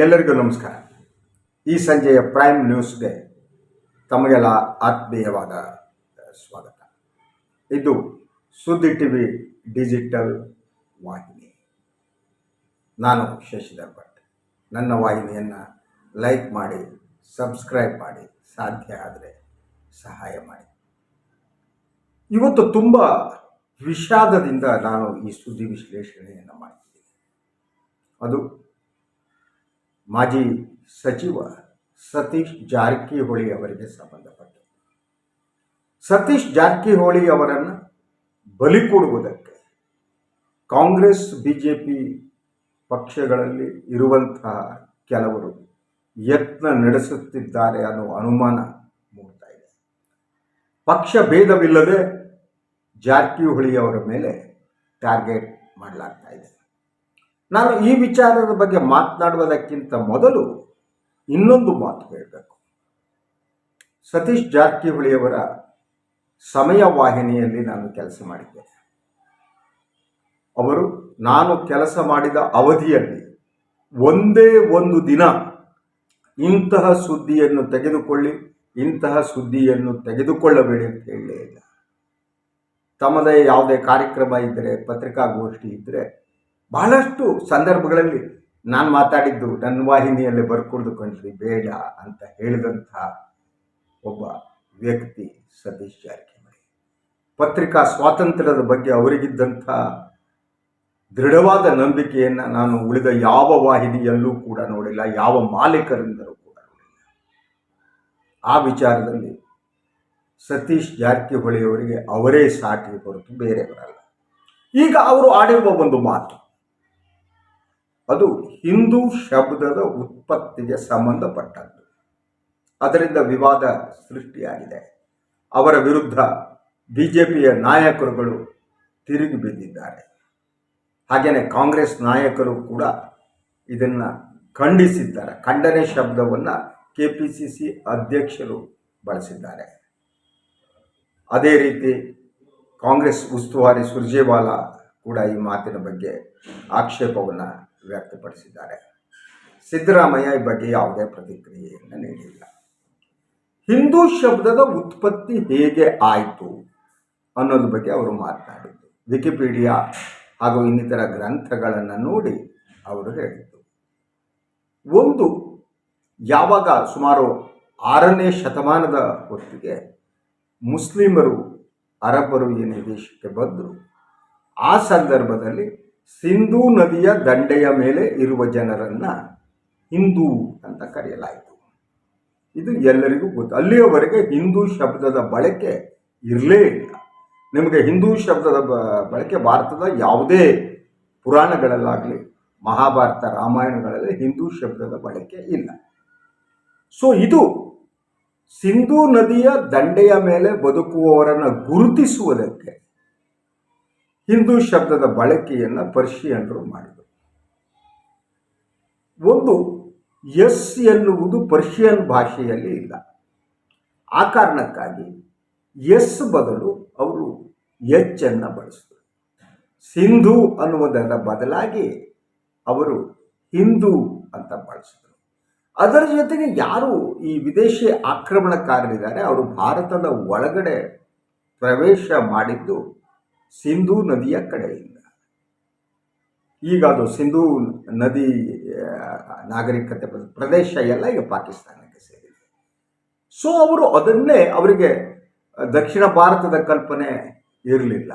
ಎಲ್ಲರಿಗೂ ನಮಸ್ಕಾರ. ಈ ಸಂಜೆಯ ಪ್ರೈಮ್ ನ್ಯೂಸ್ಗೆ ತಮಗೆಲ್ಲ ಆತ್ಮೀಯವಾದ ಸ್ವಾಗತ. ಇದು ಸುದ್ದಿ ಟಿ ವಿ ಡಿಜಿಟಲ್ ವಾಹಿನಿ. ನಾನು ಶಶಿಧರ್ ಭಟ್. ನನ್ನ ವಾಹಿನಿಯನ್ನು ಲೈಕ್ ಮಾಡಿ, ಸಬ್ಸ್ಕ್ರೈಬ್ ಮಾಡಿ, ಸಾಧ್ಯ ಆದರೆ ಸಹಾಯ ಮಾಡಿ. ಇವತ್ತು ತುಂಬ ವಿಷಾದದಿಂದ ನಾನು ಈ ಸುದ್ದಿ ವಿಶ್ಲೇಷಣೆಯನ್ನು ಮಾಡಿದ್ದೀನಿ ಅದು ಮಾಜಿ ಸಚಿವ ಸತೀಶ್ ಜಾರಕಿಹೊಳಿ ಅವರಿಗೆ ಸಂಬಂಧಪಟ್ಟದ್ದು ಸತೀಶ್ ಜಾರಕಿಹೊಳಿ ಅವರನ್ನು ಬಲಿ ಕೊಡುವುದಕ್ಕೆ ಕಾಂಗ್ರೆಸ್ ಬಿ ಜೆ ಪಿ ಪಕ್ಷಗಳಲ್ಲಿ ಇರುವಂತಹ ಕೆಲವರು ಯತ್ನ ನಡೆಸುತ್ತಿದ್ದಾರೆ ಅನ್ನೋ ಅನುಮಾನ ಮೂಡ್ತಾ ಇದೆ. ಪಕ್ಷ ಭೇದವಿಲ್ಲದೆ ಜಾರಕಿಹೊಳಿ ಅವರ ಮೇಲೆ ಟಾರ್ಗೆಟ್ ಮಾಡಲಾಗ್ತಾ ಇದೆ. ನಾನು ಈ ವಿಚಾರದ ಬಗ್ಗೆ ಮಾತನಾಡುವುದಕ್ಕಿಂತ ಮೊದಲು ಇನ್ನೊಂದು ಮಾತು ಹೇಳಬೇಕು. ಸತೀಶ್ ಜಾರಕಿಹೊಳಿಯವರ ಸಮಯ ವಾಹಿನಿಯಲ್ಲಿ ನಾನು ಕೆಲಸ ಮಾಡಿದ್ದೇನೆ. ಅವರು ನಾನು ಕೆಲಸ ಮಾಡಿದ ಅವಧಿಯಲ್ಲಿ ಒಂದೇ ಒಂದು ದಿನ ಇಂತಹ ಸುದ್ದಿಯನ್ನು ತೆಗೆದುಕೊಳ್ಳಿ, ಇಂತಹ ಸುದ್ದಿಯನ್ನು ತೆಗೆದುಕೊಳ್ಳಬೇಡಿ ಅಂತ ಹೇಳಲೇ ಇಲ್ಲ. ತಮ್ಮದೇ ಯಾವುದೇ ಕಾರ್ಯಕ್ರಮ ಇದ್ದರೆ, ಪತ್ರಿಕಾಗೋಷ್ಠಿ ಇದ್ದರೆ ಬಹಳಷ್ಟು ಸಂದರ್ಭಗಳಲ್ಲಿ ನಾನು ಮಾತಾಡಿದ್ದು ನನ್ನ ವಾಹಿನಿಯಲ್ಲಿ ಬರ್ಕೊಡ್ದು ಕಣ್ರಿ ಬೇಡ ಅಂತ ಹೇಳಿದಂಥ ಒಬ್ಬ ವ್ಯಕ್ತಿ ಸತೀಶ್ ಜಾರಕಿಹೊಳಿ. ಪತ್ರಿಕಾ ಸ್ವಾತಂತ್ರ್ಯದ ಬಗ್ಗೆ ಅವರಿಗಿದ್ದಂಥ ದೃಢವಾದ ನಂಬಿಕೆಯನ್ನು ನಾನು ಉಳಿದ ಯಾವ ವಾಹಿನಿಯಲ್ಲೂ ಕೂಡ ನೋಡಿಲ್ಲ, ಯಾವ ಮಾಲೀಕರಿಂದಲೂ ಕೂಡ ನೋಡಿಲ್ಲ. ಆ ವಿಚಾರದಲ್ಲಿ ಸತೀಶ್ ಜಾರಕಿಹೊಳಿಯವರಿಗೆ ಅವರೇ ಸಾಟಿ ಹೊರತು ಬೇರೆಯವರಲ್ಲ ಈಗ ಅವರು ಆಡಿರುವ ಒಂದು ಮಾತು ಅದು ಹಿಂದೂ ಶಬ್ದದ ಉತ್ಪತ್ತಿಗೆ ಸಂಬಂಧಪಟ್ಟದ್ದು. ಅದರಿಂದ ವಿವಾದ ಸೃಷ್ಟಿಯಾಗಿದೆ. ಅವರ ವಿರುದ್ಧ ಬಿ ಜೆ ಪಿಯ ನಾಯಕರುಗಳು ತಿರುಗಿ ಬಿದ್ದಿದ್ದಾರೆ. ಹಾಗೆಯೇ ಕಾಂಗ್ರೆಸ್ ನಾಯಕರು ಕೂಡ ಇದನ್ನು ಖಂಡಿಸಿದ್ದಾರೆ. ಖಂಡನೆ ಶಬ್ದವನ್ನು ಕೆ ಪಿ ಸಿ ಸಿ ಅಧ್ಯಕ್ಷರು ಬಳಸಿದ್ದಾರೆ. ಅದೇ ರೀತಿ ಕಾಂಗ್ರೆಸ್ ಉಸ್ತುವಾರಿ ಸುರ್ಜೇವಾಲಾ ಕೂಡ ಈ ಮಾತಿನ ಬಗ್ಗೆ ಆಕ್ಷೇಪವನ್ನು ವ್ಯಕ್ತಪಡಿಸಿದ್ದಾರೆ. ಸಿದ್ದರಾಮಯ್ಯ ಈ ಬಗ್ಗೆ ಯಾವುದೇ ಪ್ರತಿಕ್ರಿಯೆಯನ್ನು ನೀಡಿಲ್ಲ. ಹಿಂದೂ ಶಬ್ದದ ಉತ್ಪತ್ತಿ ಹೇಗೆ ಆಯಿತು ಅನ್ನೋದ್ರ ಬಗ್ಗೆ ಅವರು ಮಾತನಾಡಿದ್ದು. ವಿಕಿಪೀಡಿಯಾ ಹಾಗೂ ಇನ್ನಿತರ ಗ್ರಂಥಗಳನ್ನು ನೋಡಿ ಅವರು ಹೇಳಿದ್ದು. ಒಂದು ಯಾವಾಗ ಸುಮಾರು ಆರನೇ ಶತಮಾನದ ಹೊತ್ತಿಗೆ ಮುಸ್ಲಿಮರು, ಅರಬ್ಬರು ಈ ದೇಶಕ್ಕೆ ಬಂದರು ಆ ಸಂದರ್ಭದಲ್ಲಿ ಸಿಂಧೂ ನದಿಯ ದಂಡೆಯ ಮೇಲೆ ಇರುವ ಜನರನ್ನು ಹಿಂದೂ ಅಂತ ಕರೆಯಲಾಯಿತು. ಇದು ಎಲ್ಲರಿಗೂ ಗೊತ್ತು. ಅಲ್ಲಿಯವರೆಗೆ ಹಿಂದೂ ಶಬ್ದದ ಬಳಕೆ ಇರಲೇ ಇಲ್ಲ. ನಿಮಗೆ ಹಿಂದೂ ಶಬ್ದದ ಬಳಕೆ ಭಾರತದ ಯಾವುದೇ ಪುರಾಣಗಳಲ್ಲಾಗಲಿ, ಮಹಾಭಾರತ, ರಾಮಾಯಣಗಳಲ್ಲಿ ಹಿಂದೂ ಶಬ್ದದ ಬಳಕೆ ಇಲ್ಲ. ಸೊ, ಇದು ಸಿಂಧೂ ನದಿಯ ದಂಡೆಯ ಮೇಲೆ ಬದುಕುವವರನ್ನು ಗುರುತಿಸುವುದಕ್ಕೆ ಹಿಂದೂ ಶಬ್ದದ ಬಳಕೆಯನ್ನು ಪರ್ಷಿಯನ್ರು ಮಾಡಿದರು. ಒಂದು ಎಸ್ ಎನ್ನುವುದು ಪರ್ಷಿಯನ್ ಭಾಷೆಯಲ್ಲಿ ಇಲ್ಲ. ಆ ಕಾರಣಕ್ಕಾಗಿ ಎಸ್ ಬದಲು ಅವರು ಎಚ್ ಅನ್ನು ಬಳಸಿದರು. ಸಿಂಧು ಅನ್ನುವುದರ ಬದಲಾಗಿ ಅವರು ಹಿಂದೂ ಅಂತ ಬಳಸಿದರು. ಅದರ ಜೊತೆಗೆ ಯಾರು ಈ ವಿದೇಶಿ ಆಕ್ರಮಣಕಾರರಿದ್ದಾರೆ, ಅವರು ಭಾರತದ ಒಳಗಡೆ ಪ್ರವೇಶ ಮಾಡಿದ್ದು ಸಿಂಧೂ ನದಿಯ ಕಡೆಯಿಂದ. ಈಗ ಅದು ಸಿಂಧೂ ನದಿ ನಾಗರಿಕತೆ ಪ್ರದೇಶ ಎಲ್ಲ ಈಗ ಪಾಕಿಸ್ತಾನಕ್ಕೆ ಸೇರಿದೆ. ಸೊ ಅವರು ಅದನ್ನೇ ಅವರಿಗೆ ದಕ್ಷಿಣ ಭಾರತದ ಕಲ್ಪನೆ ಇರಲಿಲ್ಲ.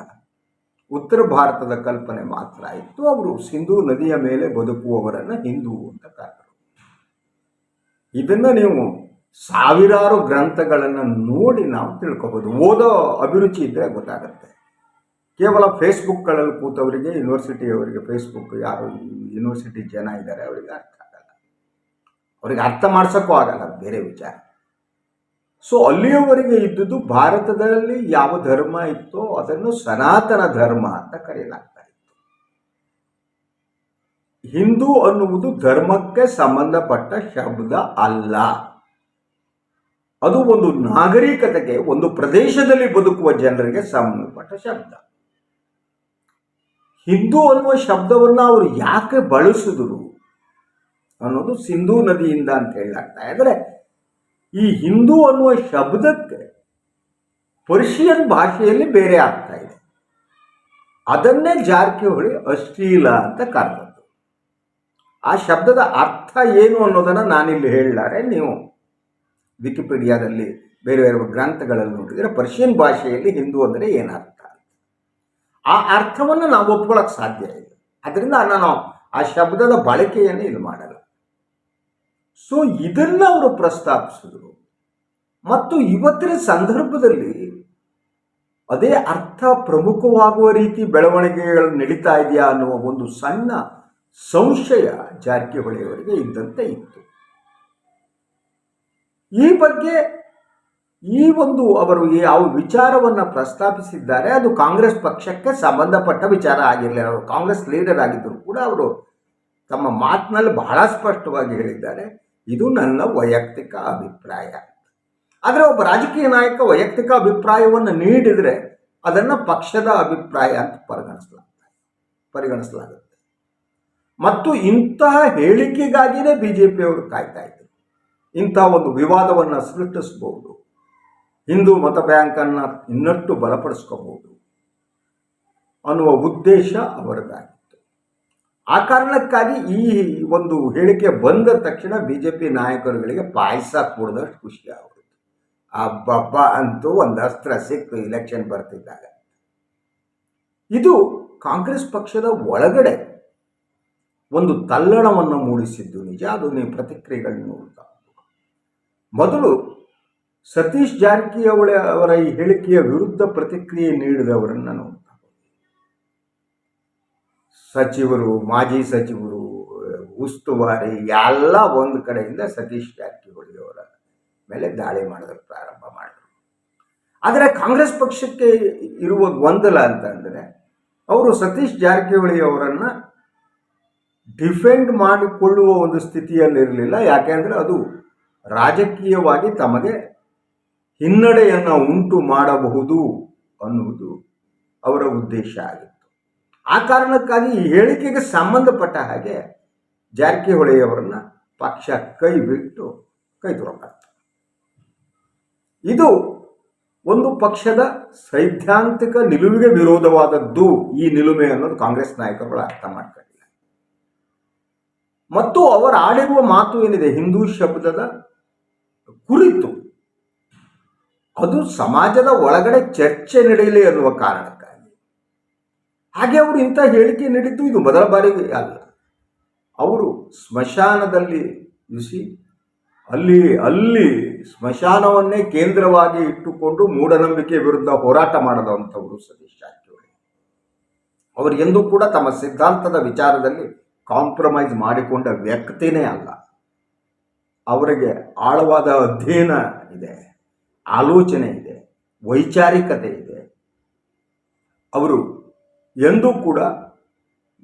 ಉತ್ತರ ಭಾರತದ ಕಲ್ಪನೆ ಮಾತ್ರ ಇತ್ತು. ಅವರು ಸಿಂಧೂ ನದಿಯ ಮೇಲೆ ಬದುಕುವವರನ್ನು ಹಿಂದೂ ಅಂತ ಕರೆದರು. ಇದನ್ನು ನೀವು ಸಾವಿರಾರು ಗ್ರಂಥಗಳನ್ನು ನೋಡಿ ನಾವು ತಿಳ್ಕೊಬೋದು. ಓದೋ ಅಭಿರುಚಿ ಇದ್ದರೆ ಗೊತ್ತಾಗುತ್ತೆ. ಕೇವಲ ಫೇಸ್ಬುಕ್ಗಳಲ್ಲಿ ಕೂತವರಿಗೆ, ಯೂನಿವರ್ಸಿಟಿಯವರಿಗೆ, ಫೇಸ್ಬುಕ್ ಯಾರು ಯೂನಿವರ್ಸಿಟಿ ಜನ ಇದ್ದಾರೆ ಅವರಿಗೆ ಅರ್ಥ ಆಗಲ್ಲ. ಅವರಿಗೆ ಅರ್ಥ ಮಾಡ್ಸೋಕ್ಕೂ ಆಗಲ್ಲ ಬೇರೆ ವಿಚಾರ. ಸೊ, ಅಲ್ಲಿಯವರೆಗೆ ಇದ್ದದ್ದು ಭಾರತದಲ್ಲಿ ಯಾವ ಧರ್ಮ ಇತ್ತೋ ಅದನ್ನು ಸನಾತನ ಧರ್ಮ ಅಂತ ಕರೆಯಲಾಗ್ತಾ ಹಿಂದೂ ಅನ್ನುವುದು ಧರ್ಮಕ್ಕೆ ಸಂಬಂಧಪಟ್ಟ ಶಬ್ದ ಅಲ್ಲ. ಅದು ಒಂದು ನಾಗರಿಕತೆಗೆ, ಒಂದು ಪ್ರದೇಶದಲ್ಲಿ ಬದುಕುವ ಜನರಿಗೆ ಸಂಬಂಧಪಟ್ಟ ಶಬ್ದ. ಹಿಂದೂ ಅನ್ನುವ ಶಬ್ದವನ್ನು ಅವರು ಯಾಕೆ ಬಳಸಿದ್ರು ಅನ್ನೋದು ಸಿಂಧೂ ನದಿಯಿಂದ ಅಂತ ಹೇಳಲಾಗ್ತಾ ಆದರೆ ಈ ಹಿಂದೂ ಅನ್ನುವ ಶಬ್ದಕ್ಕೆ ಪರ್ಷಿಯನ್ ಭಾಷೆಯಲ್ಲಿ ಬೇರೆ ಆಗ್ತಾ ಇದೆ. ಅದನ್ನೇ ಜಾರಕಿಹೊಳಿ ಅಶ್ಲೀಲ ಅಂತ ಕರೆದದ್ದು. ಆ ಶಬ್ದದ ಅರ್ಥ ಏನು ಅನ್ನೋದನ್ನು ನಾನಿಲ್ಲಿ ಹೇಳಲಾರೆ. ನೀವು ವಿಕಿಪೀಡಿಯಾದಲ್ಲಿ ಬೇರೆ ಬೇರೆ ಗ್ರಂಥಗಳಲ್ಲಿ ನೋಡಿದರೆ ಪರ್ಷಿಯನ್ ಭಾಷೆಯಲ್ಲಿ ಹಿಂದೂ ಅಂದರೆ ಏನರ್ಥ? ಆ ಅರ್ಥವನ್ನು ನಾವು ಒಪ್ಕೊಳ್ಳೋಕೆ ಸಾಧ್ಯ ಇಲ್ಲ. ಅದರಿಂದ ನಾನು ಆ ಶಬ್ದದ ಬಳಕೆಯನ್ನು ಇದು ಮಾಡಲ್ಲ. ಸೊ ಇದನ್ನು ಅವರು ಪ್ರಸ್ತಾಪಿಸಿದ್ರು. ಮತ್ತು ಇವತ್ತಿನ ಸಂದರ್ಭದಲ್ಲಿ ಅದೇ ಅರ್ಥ ಪ್ರಮುಖವಾಗುವ ರೀತಿ ಬೆಳವಣಿಗೆಗಳು ನಡೀತಾ ಇದೆಯಾ ಅನ್ನುವ ಒಂದು ಸಣ್ಣ ಸಂಶಯ ಜಾರಕಿಹೊಳಿಯವರಿಗೆ ಇದ್ದಂತೆ ಇತ್ತು. ಈ ಬಗ್ಗೆ ಈ ಒಂದು ಅವರು ಯಾವ ವಿಚಾರವನ್ನು ಪ್ರಸ್ತಾಪಿಸಿದ್ದಾರೆ, ಅದು ಕಾಂಗ್ರೆಸ್ ಪಕ್ಷಕ್ಕೆ ಸಂಬಂಧಪಟ್ಟ ವಿಚಾರ ಆಗಿರಲಿಲ್ಲ ಅವರು ಕಾಂಗ್ರೆಸ್ ಲೀಡರ್ ಆಗಿದ್ದರೂ ಕೂಡ ಅವರು ತಮ್ಮ ಮಾತಿನಲ್ಲಿ ಬಹಳ ಸ್ಪಷ್ಟವಾಗಿ ಹೇಳಿದ್ದಾರೆ, ಇದು ನನ್ನ ವೈಯಕ್ತಿಕ ಅಭಿಪ್ರಾಯ. ಆದರೆ ಒಬ್ಬ ರಾಜಕೀಯ ನಾಯಕ ವೈಯಕ್ತಿಕ ಅಭಿಪ್ರಾಯವನ್ನು ನೀಡಿದರೆ ಅದನ್ನು ಪಕ್ಷದ ಅಭಿಪ್ರಾಯ ಅಂತ ಪರಿಗಣಿಸಲಾಗ್ತದೆ ಪರಿಗಣಿಸಲಾಗುತ್ತೆ. ಮತ್ತು ಇಂತಹ ಹೇಳಿಕೆಗಾಗಿಯೇ ಬಿ ಜೆ ಪಿಯವರು ಕಾಯ್ತಾ ಇದ್ದರು ಇಂತಹ ಒಂದು ವಿವಾದವನ್ನು ಸೃಷ್ಟಿಸಬಹುದು ಹಿಂದೂ ಮತ ಬ್ಯಾಂಕನ್ನು ಇನ್ನಷ್ಟು ಬಲಪಡಿಸ್ಕೋಬಹುದು ಅನ್ನುವ ಉದ್ದೇಶ ಅವರದಾಗಿತ್ತು. ಆ ಕಾರಣಕ್ಕಾಗಿ ಈ ಒಂದು ಹೇಳಿಕೆ ಬಂದ ತಕ್ಷಣ ಬಿ ಜೆ ಪಿ ನಾಯಕರುಗಳಿಗೆ ಪಾಯಸ ಕೂಡಿದಷ್ಟು ಖುಷಿ ಆಗುತ್ತೆ ಆ ಅಂತೂ ಒಂದು ಅಸ್ತ್ರ ಸಿಕ್ಕು ಇಲೆಕ್ಷನ್ ಬರ್ತಿದ್ದಾಗ. ಇದು ಕಾಂಗ್ರೆಸ್ ಪಕ್ಷದ ಒಳಗಡೆ ಒಂದು ತಲ್ಲಣವನ್ನು ಮೂಡಿಸಿದ್ದು ನಿಜ, ಅದು ನೀವು ಪ್ರತಿಕ್ರಿಯೆಗಳನ್ನ ನೋಡ್ತಾ ಮೊದಲು ಸತೀಶ್ ಜಾರಕಿಹೊಳಿ ಅವರ ಈ ಹೇಳಿಕೆಯ ವಿರುದ್ಧ ಪ್ರತಿಕ್ರಿಯೆ ನೀಡಿದವರನ್ನು ನೋಡ್ತಾ ಸಚಿವರು, ಮಾಜಿ ಸಚಿವರು, ಉಸ್ತುವಾರಿ ಎಲ್ಲ ಒಂದು ಕಡೆಯಿಂದ ಸತೀಶ್ ಜಾರಕಿಹೊಳಿ ಅವರ ಮೇಲೆ ದಾಳಿ ಮಾಡೋದಕ್ಕೆ ಪ್ರಾರಂಭ ಮಾಡಿದರು. ಆದರೆ ಕಾಂಗ್ರೆಸ್ ಪಕ್ಷಕ್ಕೆ ಇರುವ ಗೊಂದಲ ಅಂತಂದರೆ ಅವರು ಸತೀಶ್ ಜಾರಕಿಹೊಳಿ ಅವರನ್ನು ಡಿಫೆಂಡ್ ಮಾಡಿಕೊಳ್ಳುವ ಒಂದು ಸ್ಥಿತಿಯಲ್ಲಿರಲಿಲ್ಲ. ಯಾಕೆಂದರೆ ಅದು ರಾಜಕೀಯವಾಗಿ ತಮಗೆ ಹಿನ್ನಡೆಯನ್ನು ಉಂಟು ಮಾಡಬಹುದು ಅನ್ನುವುದು ಅವರ ಉದ್ದೇಶ ಆಗಿತ್ತು. ಆ ಕಾರಣಕ್ಕಾಗಿ ಈ ಹೇಳಿಕೆಗೆ ಸಂಬಂಧಪಟ್ಟ ಹಾಗೆ ಜಾರಕಿಹೊಳಿಯವರನ್ನ ಪಕ್ಷ ಕೈ ಬಿಟ್ಟು ಕೈ ಇದು ಒಂದು ಪಕ್ಷದ ಸೈದ್ಧಾಂತಿಕ ನಿಲುವಿಗೆ ವಿರೋಧವಾದದ್ದು ಈ ನಿಲುಮೆ ಅನ್ನೋದು ಕಾಂಗ್ರೆಸ್ ನಾಯಕರುಗಳು ಅರ್ಥ ಮಾಡ್ಕೊಂಡಿಲ್ಲ. ಮತ್ತು ಅವರ ಆಡಿರುವ ಮಾತು ಏನಿದೆ? ಹಿಂದೂ ಶಬ್ದದ ಕುರಿತು. ಅದು ಸಮಾಜದ ಒಳಗಡೆ ಚರ್ಚೆ ನಡೆಯಲಿ ಅನ್ನುವ ಕಾರಣಕ್ಕಾಗಿ. ಹಾಗೆ ಅವರು ಇಂಥ ಹೇಳಿಕೆ ನೀಡಿದ್ದು ಇದು ಮೊದಲ ಬಾರಿಗೆ ಅಲ್ಲ. ಅವರು ಸ್ಮಶಾನದಲ್ಲಿ ಯುಸಿ ಅಲ್ಲಿ ಅಲ್ಲಿ ಸ್ಮಶಾನವನ್ನೇ ಕೇಂದ್ರವಾಗಿ ಇಟ್ಟುಕೊಂಡು ಮೂಢನಂಬಿಕೆ ವಿರುದ್ಧ ಹೋರಾಟ ಮಾಡದಂಥವರು ಸತೀಶ್ ಜಾರಕಿಹೊಳಿ. ಅವರು ಎಂದೂ ಕೂಡ ತಮ್ಮ ಸಿದ್ಧಾಂತದ ವಿಚಾರದಲ್ಲಿ ಕಾಂಪ್ರಮೈಸ್ ಮಾಡಿಕೊಂಡ ವ್ಯಕ್ತಿನೇ ಅಲ್ಲ. ಅವರಿಗೆ ಆಳವಾದ ಅಧ್ಯಯನ ಇದೆ. ಆಲೋಚನೆ ಇದೆ, ವೈಚಾರಿಕತೆ ಇದೆ. ಅವರು ಎಂದೂ ಕೂಡ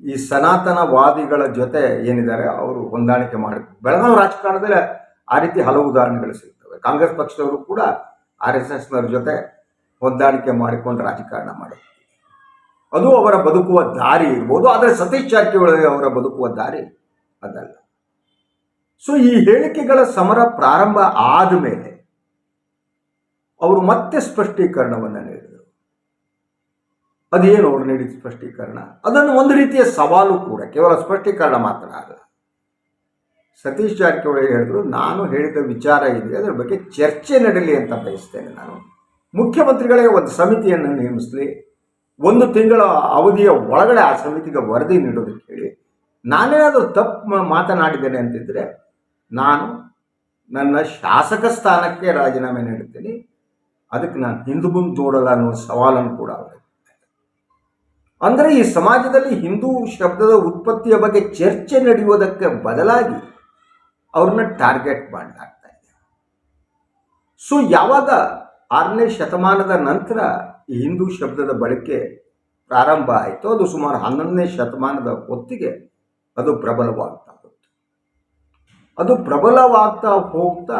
ಈ ಸನಾತನವಾದಿಗಳ ಜೊತೆ ಏನಿದ್ದಾರೆ, ಅವರು ಹೊಂದಾಣಿಕೆ ಮಾಡಿ, ಬೆಳಗಾವಿ ರಾಜಕಾರಣದಲ್ಲಿ ಆ ರೀತಿ ಹಲವು ಉದಾಹರಣೆಗಳು ಸಿಗ್ತವೆ. ಕಾಂಗ್ರೆಸ್ ಪಕ್ಷದವರು ಕೂಡ ಆರ್ ಎಸ್ ಜೊತೆ ಹೊಂದಾಣಿಕೆ ಮಾಡಿಕೊಂಡು ರಾಜಕಾರಣ ಮಾಡಿ ಅದು ಅವರ ಬದುಕುವ ದಾರಿ ಇರ್ಬೋದು, ಆದರೆ ಸತೀಶ್ ಜಾರಕಿಹೊಳಿ ಅವರ ಬದುಕುವ ದಾರಿ ಅದಲ್ಲ. ಸೊ ಈ ಹೇಳಿಕೆಗಳ ಸಮರ ಪ್ರಾರಂಭ ಆದ ಮೇಲೆ ಅವರು ಮತ್ತೆ ಸ್ಪಷ್ಟೀಕರಣವನ್ನು ನೀಡಿದರು. ಅದೇನು ಅವರು ನೀಡಿದ ಸ್ಪಷ್ಟೀಕರಣ. ಅದನ್ನು ಒಂದು ರೀತಿಯ ಸವಾಲು ಕೂಡ, ಕೇವಲ ಸ್ಪಷ್ಟೀಕರಣ ಮಾತ್ರ ಅಲ್ಲ. ಸತೀಶ್ ಜಾರಕಿಹೊಳಿ ಹೇಳಿದ್ರು, ನಾನು ಹೇಳಿದ ವಿಚಾರ ಇದೆ, ಅದರ ಬಗ್ಗೆ ಚರ್ಚೆ ನಡೀಲಿ ಅಂತ ಬಯಸ್ತೇನೆ ನಾನು. ಮುಖ್ಯಮಂತ್ರಿಗಳಿಗೆ ಒಂದು ಸಮಿತಿಯನ್ನು ನೇಮಿಸಲಿ, ಒಂದು ತಿಂಗಳ ಅವಧಿಯ ಒಳಗಡೆ ಆ ಸಮಿತಿಗೆ ವರದಿ ನೀಡೋದಕ್ಕೆ ಹೇಳಿ, ನಾನೇನಾದರೂ ತಪ್ಪು ಮಾತನಾಡಿದ್ದೇನೆ ಅಂತಿದ್ರೆ, ನಾನು ನನ್ನ ಶಾಸಕ ಸ್ಥಾನಕ್ಕೆ ರಾಜೀನಾಮೆ ನೀಡುತ್ತೇನೆ ಅದಕ್ಕೆ ನಾನು ಹಿಂದೂ ಮುಂದೆ ನೋಡಲ್ಲ ಅನ್ನೋ ಸವಾಲನ್ನು ಕೂಡ ಅಂದರೆ ಈ ಸಮಾಜದಲ್ಲಿ ಹಿಂದೂ ಶಬ್ದದ ಉತ್ಪತ್ತಿಯ ಬಗ್ಗೆ ಚರ್ಚೆ ನಡೆಯುವುದಕ್ಕೆ ಬದಲಾಗಿ ಅವ್ರನ್ನ ಟಾರ್ಗೆಟ್ ಮಾಡಲಾಗ್ತಾ ಇದೆ. ಸೊ ಯಾವಾಗ ಆರನೇ ಶತಮಾನದ ನಂತರ ಈ ಹಿಂದೂ ಶಬ್ದದ ಬಳಕೆ ಪ್ರಾರಂಭ ಆಯಿತು, ಅದು ಸುಮಾರು ಹನ್ನೊಂದನೇ ಶತಮಾನದ ಹೊತ್ತಿಗೆ ಅದು ಪ್ರಬಲವಾಗ್ತಾ ಹೋಯಿತು. ಅದು ಪ್ರಬಲವಾಗ್ತಾ ಹೋಗ್ತಾ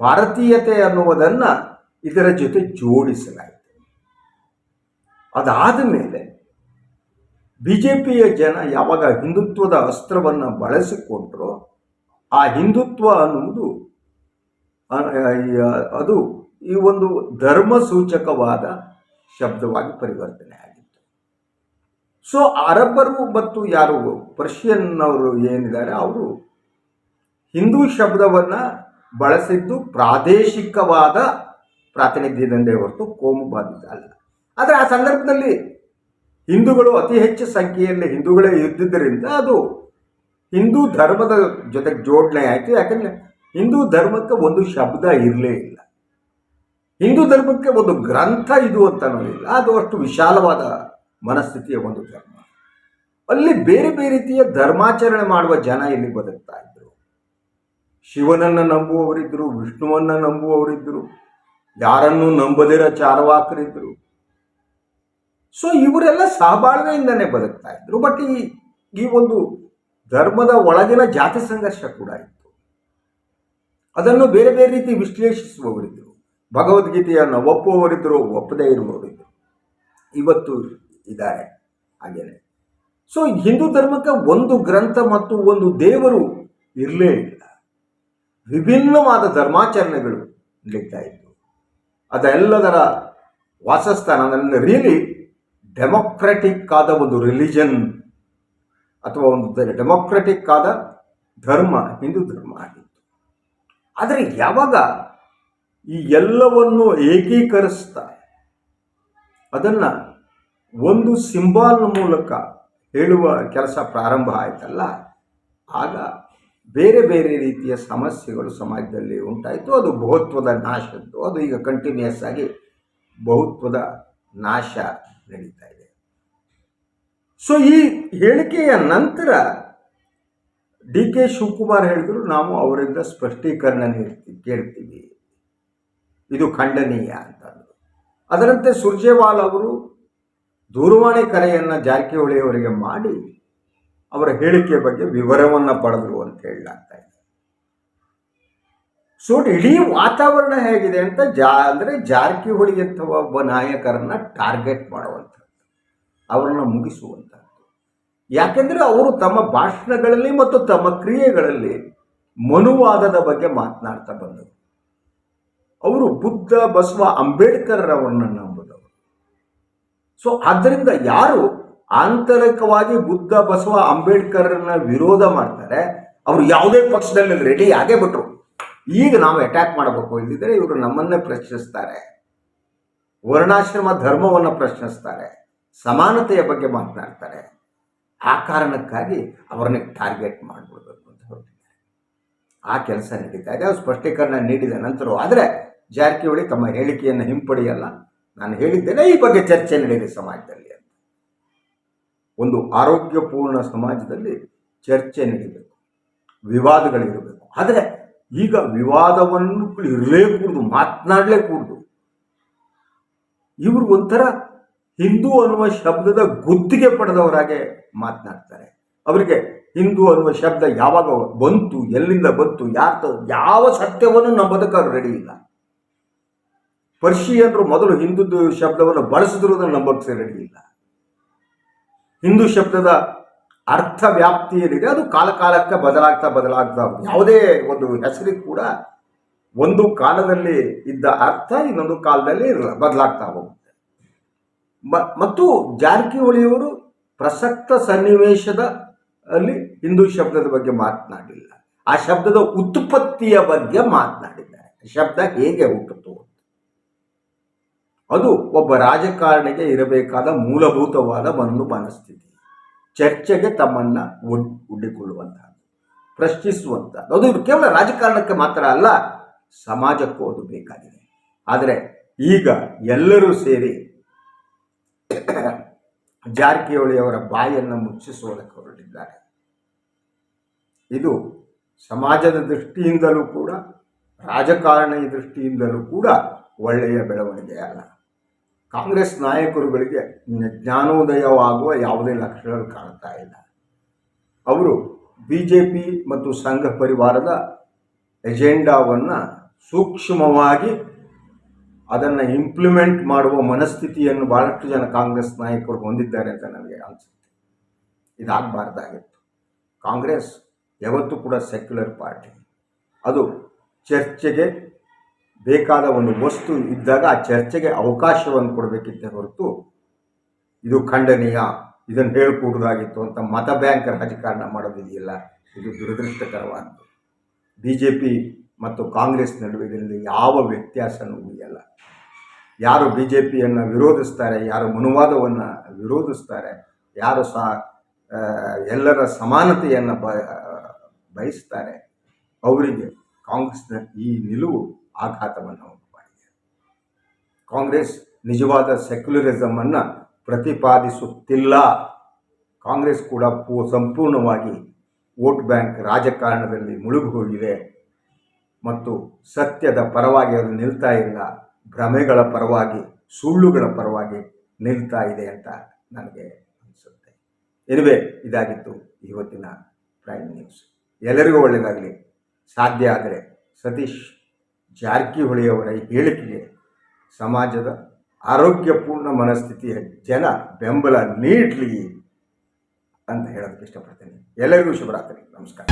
ಭಾರತೀಯತೆ ಅನ್ನುವುದನ್ನು ಇದರ ಜೊತೆ ಜೋಡಿಸಲಾಯಿತು. ಅದಾದ ಮೇಲೆ ಬಿ ಜೆ ಪಿಯ ಜನ ಯಾವಾಗ ಹಿಂದುತ್ವದ ಅಸ್ತ್ರವನ್ನು ಬಳಸಿಕೊಂಡ್ರೋ ಆ ಹಿಂದುತ್ವ ಅನ್ನುವುದು ಅದು ಈ ಒಂದು ಧರ್ಮ ಸೂಚಕವಾದ ಶಬ್ದವಾಗಿ ಪರಿವರ್ತನೆ ಆಗಿತ್ತು. ಸೊ ಅರಬ್ಬರು ಮತ್ತು ಯಾರು ಪರ್ಷಿಯನ್ ಅವರು ಏನಿದ್ದಾರೆ, ಅವರು ಹಿಂದೂ ಶಬ್ದವನ್ನು ಬಳಸಿದ್ದು ಪ್ರಾದೇಶಿಕವಾದ ಪ್ರಾತಿನಿಧ್ಯದಿಂದೇ ಹೊರತು ಕೋಮು ಬಾಧಿತ ಅಲ್ಲ. ಆದರೆ ಆ ಸಂದರ್ಭದಲ್ಲಿ ಹಿಂದೂಗಳು ಅತಿ ಹೆಚ್ಚು ಸಂಖ್ಯೆಯಲ್ಲಿ ಹಿಂದೂಗಳೇ ಇದ್ದಿದ್ದರಿಂದ ಅದು ಹಿಂದೂ ಧರ್ಮದ ಜೊತೆಗೆ ಜೋಡಣೆ ಆಯಿತು. ಯಾಕಂದರೆ ಹಿಂದೂ ಧರ್ಮಕ್ಕೆ ಒಂದು ಶಬ್ದ ಇರಲೇ ಇಲ್ಲ. ಹಿಂದೂ ಧರ್ಮಕ್ಕೆ ಒಂದು ಗ್ರಂಥ ಇದು ಅಂತ ಇಲ್ಲ ಅದು ಅಷ್ಟು ವಿಶಾಲವಾದ ಮನಸ್ಥಿತಿಯ ಒಂದು ಧರ್ಮ. ಅಲ್ಲಿ ಬೇರೆ ಬೇರೆ ರೀತಿಯ ಧರ್ಮಾಚರಣೆ ಮಾಡುವ ಜನ ಇಲ್ಲಿ ಬದುಕ್ತಾ ಇದ್ದರು ಶಿವನನ್ನು ನಂಬುವವರಿದ್ದರು ವಿಷ್ಣುವನ್ನು ನಂಬುವವರಿದ್ದರು ಯಾರನ್ನೂ ನಂಬದಿರೋ ಚಾರವಾಕರಿದ್ದರು ಸೊ ಇವರೆಲ್ಲ ಸಹಬಾಳ್ವೆಯಿಂದನೇ ಬದುಕ್ತಾ ಇದ್ರು. ಬಟ್ ಈ ಈ ಒಂದು ಧರ್ಮದ ಒಳಗಿನ ಜಾತಿ ಸಂಘರ್ಷ ಕೂಡ ಇತ್ತು. ಅದನ್ನು ಬೇರೆ ಬೇರೆ ರೀತಿ ವಿಶ್ಲೇಷಿಸುವವರಿದ್ದರು ಭಗವದ್ಗೀತೆಯನ್ನು ಒಪ್ಪುವವರಿದ್ದರು ಒಪ್ಪದೇ ಇರುವವರಿದ್ದರು ಇವತ್ತು ಇದ್ದಾರೆ ಹಾಗೇನೆ. ಸೊ ಹಿಂದೂ ಧರ್ಮಕ್ಕೆ ಒಂದು ಗ್ರಂಥ ಮತ್ತು ಒಂದು ದೇವರು ಇರಲೇ ಇಲ್ಲ. ವಿಭಿನ್ನವಾದ ಧರ್ಮಾಚರಣೆಗಳು ನಡೀತಾ ಇತ್ತು ಅದೆಲ್ಲದರ ವಾಸಸ್ಥಾನ ನನ್ನ ರಿಯಲಿ ಡೆಮೊಕ್ರೆಟಿಕ್ ಆದ ಒಂದು ರಿಲಿಜನ್ ಅಥವಾ ಒಂದು ಡೆಮೊಕ್ರೆಟಿಕ್ ಆದ ಧರ್ಮ, ಹಿಂದೂ ಧರ್ಮ ಆಗಿತ್ತು. ಆದರೆ ಯಾವಾಗ ಈ ಎಲ್ಲವನ್ನು ಏಕೀಕರಿಸ್ತಾ ಅದನ್ನು ಒಂದು ಸಿಂಬಾಲ್ ಮೂಲಕ ಹೇಳುವ ಕೆಲಸ ಪ್ರಾರಂಭ ಆಯಿತಲ್ಲ? ಆಗ ಬೇರೆ ಬೇರೆ ರೀತಿಯ ಸಮಸ್ಯೆಗಳು ಸಮಾಜದಲ್ಲಿ ಉಂಟಾಯಿತು. ಅದು ಬಹುತ್ವದ ನಾಶದ್ದು. ಅದು ಈಗ ಕಂಟಿನ್ಯೂಸ್ ಆಗಿ ಬಹುತ್ವದ ನಾಶ ನಡೀತಾ ಇದೆ. ಸೊ ಈ ಹೇಳಿಕೆಯ ನಂತರ ಡಿ ಕೆ ಶಿವಕುಮಾರ್ ಹೇಳಿದ್ರು, ನಾವು ಅವರಿಂದ ಸ್ಪಷ್ಟೀಕರಣ ನೀಡ್ತೀವಿ, ಕೇಳ್ತೀವಿ. ಇದು ಖಂಡನೀಯ ಅಂತ ಅಂದ್ರು. ಅದರಂತೆ ಸುರ್ಜೇವಾಲ್ ಅವರು ದೂರವಾಣಿ ಕರೆಯನ್ನು ಜಾರಕಿಹೊಳಿ ಅವರಿಗೆ ಮಾಡಿ ಅವರ ಹೇಳಿಕೆ ಬಗ್ಗೆ ವಿವರವನ್ನು ಪಡೆದರು ಅಂತ ಹೇಳಲಾಗ್ತಾ ಇದೆ. ಸೊ ಇಡೀ ವಾತಾವರಣ ಹೇಗಿದೆ ಅಂತ ಜಾ, ಅಂದರೆ ಜಾರಕಿಹೊಳಿ ಅಥವಾ ಒಬ್ಬ ನಾಯಕರನ್ನ ಟಾರ್ಗೆಟ್ ಮಾಡುವಂಥದ್ದು, ಅವರನ್ನು ಮುಗಿಸುವಂಥದ್ದು. ಯಾಕೆಂದರೆ ಅವರು ತಮ್ಮ ಭಾಷಣಗಳಲ್ಲಿ ಮತ್ತು ತಮ್ಮ ಕ್ರಿಯೆಗಳಲ್ಲಿ ಮನುವಾದದ ಬಗ್ಗೆ ಮಾತನಾಡ್ತಾ ಬಂದರು ಅವರು ಬುದ್ಧ ಬಸವ ಅಂಬೇಡ್ಕರ್ ಅವರನ್ನು ನಂಬುದವರು. ಸೊ ಆದ್ದರಿಂದ ಯಾರು ಆಂತರಿಕವಾಗಿ ಬುದ್ಧ ಬಸವ ಅಂಬೇಡ್ಕರ್ನ ವಿರೋಧ ಮಾಡ್ತಾರೆ, ಅವರು ಯಾವುದೇ ಪಕ್ಷದಲ್ಲಿ ರೆಡಿ ಆಗೇ ಬಿಟ್ರು. ಈಗ ನಾವು ಅಟ್ಯಾಕ್ ಮಾಡಬೇಕು ಇಲ್ಲಿದ್ರೆ ಇವರು ನಮ್ಮನ್ನೇ ಪ್ರಶ್ನಿಸ್ತಾರೆ. ವರ್ಣಾಶ್ರಮ ಧರ್ಮವನ್ನು ಪ್ರಶ್ನಿಸ್ತಾರೆ. ಸಮಾನತೆಯ ಬಗ್ಗೆ ಮಾತನಾಡ್ತಾರೆ. ಆ ಕಾರಣಕ್ಕಾಗಿ ಅವರನ್ನ ಟಾರ್ಗೆಟ್ ಮಾಡಿಬಿಡ್ಬೇಕು ಅಂತ ಹೊರಟಿದ್ದಾರೆ ಆ ಕೆಲಸ ನಡೀತಾ ಅವ್ರು ಸ್ಪಷ್ಟೀಕರಣ ನೀಡಿದ ನಂತರ ಆದರೆ ಜಾರಕಿಹೊಳಿ ತಮ್ಮ ಹೇಳಿಕೆಯನ್ನು ಹಿಂಪಡೆಯಲ್ಲ. ನಾನು ಹೇಳಿದ್ದೇನೆ, ಈ ಬಗ್ಗೆ ಚರ್ಚೆ ನಡೆಯಲಿ ಸಮಾಜದಲ್ಲಿ. ಒಂದು ಆರೋಗ್ಯಪೂರ್ಣ ಸಮಾಜದಲ್ಲಿ ಚರ್ಚೆ ನಡೀಬೇಕು ವಿವಾದಗಳಿರಬೇಕು. ಆದರೆ ಈಗ ವಿವಾದವನ್ನು ಇರಲೇಕೂಡದು, ಮಾತನಾಡಲೇಕೂಡದು. ಇವರು ಒಂಥರ ಹಿಂದೂ ಅನ್ನುವ ಶಬ್ದದ ಗುತ್ತಿಗೆ ಪಡೆದವರಾಗೆ ಮಾತನಾಡ್ತಾರೆ. ಅವರಿಗೆ ಹಿಂದೂ ಅನ್ನುವ ಶಬ್ದ ಯಾವಾಗ ಬಂತು, ಎಲ್ಲಿಂದ ಬಂತು, ಯಾರು ಯಾವ ಸತ್ಯವನ್ನು ನಂಬೋದಕ್ಕೆ ಅವ್ರು ರೆಡಿ ಇಲ್ಲ. ಪರ್ಷಿಯನ್ರು ಮೊದಲು ಹಿಂದೂ ಶಬ್ದವನ್ನು ಬಳಸಿದ್ರು ನಂಬೋಕ್ಕೆ ರೆಡಿ ಇಲ್ಲ. ಹಿಂದೂ ಶಬ್ದದ ಅರ್ಥ ವ್ಯಾಪ್ತಿ ಏನಿದೆ ಅದು ಕಾಲ ಕಾಲಕ್ಕೆ ಬದಲಾಗ್ತಾ ಬದಲಾಗ್ತಾ ಯಾವುದೇ ಒಂದು ಹೆಸರಿಗೆ ಕೂಡ ಒಂದು ಕಾಲದಲ್ಲಿ ಇದ್ದ ಅರ್ಥ ಇನ್ನೊಂದು ಕಾಲದಲ್ಲಿ ಬದಲಾಗ್ತಾ ಹೋಗುತ್ತೆ. ಮತ್ತು ಜಾರಕಿಹೊಳಿಯವರು ಪ್ರಸಕ್ತ ಸನ್ನಿವೇಶದ ಅಲ್ಲಿ ಹಿಂದೂ ಶಬ್ದದ ಬಗ್ಗೆ ಮಾತನಾಡಿಲ್ಲ. ಆ ಶಬ್ದದ ಉತ್ಪತ್ತಿಯ ಬಗ್ಗೆ ಮಾತನಾಡಿದ್ದಾರೆ. ಶಬ್ದ ಹೇಗೆ ಹುಟ್ಟಿತು. ಅದು ಒಬ್ಬ ರಾಜಕಾರಣಿಗೆ ಇರಬೇಕಾದ ಮೂಲಭೂತವಾದ ಒಂದು ಮನಸ್ಥಿತಿ. ಚರ್ಚೆಗೆ ತಮ್ಮನ್ನ ಒಡ್ ಒಡ್ಡಿಕೊಳ್ಳುವಂತಹದ್ದು ಪ್ರಶ್ನಿಸುವಂಥದ್ದು ಅದು ಕೇವಲ ರಾಜಕಾರಣಕ್ಕೆ ಮಾತ್ರ ಅಲ್ಲ, ಸಮಾಜಕ್ಕೂ ಅದು ಬೇಕಾಗಿದೆ. ಆದರೆ ಈಗ ಎಲ್ಲರೂ ಸೇರಿ ಜಾರಕಿಹೊಳಿಯವರ ಬಾಯಿಯನ್ನು ಮುಚ್ಚಿಸುವುದಕ್ಕೆ ಹೊರಟಿದ್ದಾರೆ. ಇದು ಸಮಾಜದ ದೃಷ್ಟಿಯಿಂದಲೂ ಕೂಡ, ರಾಜಕಾರಣಿ ದೃಷ್ಟಿಯಿಂದಲೂ ಕೂಡ ಒಳ್ಳೆಯ ಬೆಳವಣಿಗೆ ಅಲ್ಲ. ಕಾಂಗ್ರೆಸ್ ನಾಯಕರುಗಳಿಗೆ ಜ್ಞಾನೋದಯವಾಗುವ ಯಾವುದೇ ಲಕ್ಷಣಗಳು ಕಾಣ್ತಾ ಇಲ್ಲ. ಅವರು ಬಿ ಜೆ ಪಿ ಮತ್ತು ಸಂಘ ಪರಿವಾರದ ಎಜೆಂಡಾವನ್ನು ಸೂಕ್ಷ್ಮವಾಗಿ ಅದನ್ನು ಇಂಪ್ಲಿಮೆಂಟ್ ಮಾಡುವ ಮನಸ್ಥಿತಿಯನ್ನು ಭಾಳಷ್ಟು ಜನ ಕಾಂಗ್ರೆಸ್ ನಾಯಕರು ಹೊಂದಿದ್ದಾರೆ ಅಂತ ನನಗೆ ಅನಿಸುತ್ತೆ. ಇದಾಗಬಾರ್ದಾಗಿತ್ತು. ಕಾಂಗ್ರೆಸ್ ಯಾವತ್ತೂ ಕೂಡ ಸೆಕ್ಯುಲರ್ ಪಾರ್ಟಿ ಅದು ಚರ್ಚೆಗೆ ಬೇಕಾದ ಒಂದು ವಸ್ತು ಇದ್ದಾಗ ಆ ಚರ್ಚೆಗೆ ಅವಕಾಶವನ್ನು ಕೊಡಬೇಕಿತ್ತೆ ಹೊರತು ಇದು ಖಂಡನೀಯ, ಇದನ್ನು ಹೇಳ್ಕೊಡೋದಾಗಿತ್ತು ಅಂತ ಮತ ಬ್ಯಾಂಕ್ ರಾಜಕಾರಣ ಮಾಡೋದಿದೆಯಲ್ಲ, ಇದು ದುರದೃಷ್ಟಕರವಾದದ್ದು ಬಿ ಜೆ ಪಿ ಮತ್ತು ಕಾಂಗ್ರೆಸ್ ನಡುವೆ ಇದರಲ್ಲಿ ಯಾವ ವ್ಯತ್ಯಾಸನೂ ಉಳಿಯಲ್ಲ. ಯಾರು ಬಿ ಜೆ ಪಿಯನ್ನು ವಿರೋಧಿಸ್ತಾರೆ, ಯಾರು ಮನುವಾದವನ್ನು ವಿರೋಧಿಸ್ತಾರೆ, ಯಾರು ಸಹ ಎಲ್ಲರ ಸಮಾನತೆಯನ್ನು ಬಯಸ್ತಾರೆ, ಅವರಿಗೆ ಕಾಂಗ್ರೆಸ್ನ ಈ ನಿಲುವು ಆಘಾತವನ್ನು ಉಂಟು ಮಾಡಿದೆ ಕಾಂಗ್ರೆಸ್ ನಿಜವಾದ ಸೆಕ್ಯುಲರಿಸಮನ್ನು ಪ್ರತಿಪಾದಿಸುತ್ತಿಲ್ಲ. ಕಾಂಗ್ರೆಸ್ ಕೂಡ ಪೂ, ಸಂಪೂರ್ಣವಾಗಿ ವೋಟ್ ಬ್ಯಾಂಕ್ ರಾಜಕಾರಣದಲ್ಲಿ ಮುಳುಗಿ ಹೋಗಿದೆ. ಮತ್ತು ಸತ್ಯದ ಪರವಾಗಿ ಅದು ನಿಲ್ತಾ ಇಲ್ಲ. ಭ್ರಮೆಗಳ ಪರವಾಗಿ, ಸುಳ್ಳುಗಳ ಪರವಾಗಿ ನಿಲ್ತಾ ಇದೆ ಅಂತ ನನಗೆ ಅನಿಸುತ್ತೆ. ಎನಿವೆ, ಇದಾಗಿತ್ತು ಇವತ್ತಿನ ಪ್ರೈಮ್ ನ್ಯೂಸ್ ಎಲ್ಲರಿಗೂ ಒಳ್ಳೆಯದಾಗಲಿ ಸಾಧ್ಯ ಆದರೆ ಸತೀಶ್ ಜಾರಕಿಹೊಳಿಯವರ ಹೇಳಿಕೆಗೆ ಸಮಾಜದ ಆರೋಗ್ಯಪೂರ್ಣ ಮನಸ್ಥಿತಿಯ ಜನ ಬೆಂಬಲ ನೀಡಲಿ ಅಂತ ಹೇಳೋದಕ್ಕೆ ಇಷ್ಟಪಡ್ತೇನೆ. ಎಲ್ಲರಿಗೂ ಶುಭರಾತ್ರಿ. ನಮಸ್ಕಾರ.